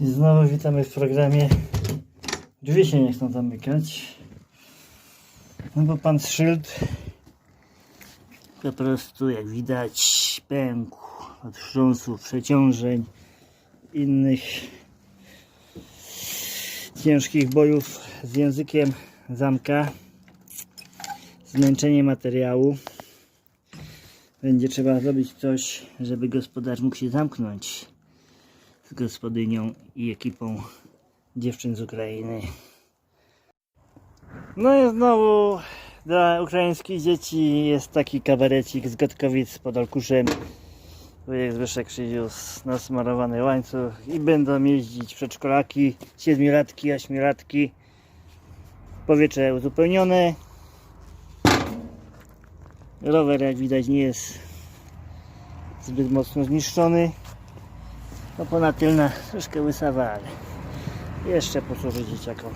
I znowu witamy w programie. Drzwi się nie chcą zamykać. No bo pan szyld po prostu jak widać pękł od wstrząsów, przeciążeń, innych ciężkich bojów z językiem zamka, zmęczenie materiału. Będzie trzeba zrobić coś, żeby gospodarz mógł się zamknąć z gospodynią i ekipą dziewczyn z Ukrainy. No i znowu dla ukraińskich dzieci jest taki kabarecik z Gotkowic pod Olkuszem. Wujek Zbyszek przywiózł nasmarowany łańcuch i będą jeździć przedszkolaki, siedmiolatki, ośmiolatki. Powietrze uzupełnione. Rower jak widać nie jest zbyt mocno zniszczony. No ponad tylna troszkę łysawa, ale jeszcze posłuży dzieciakom.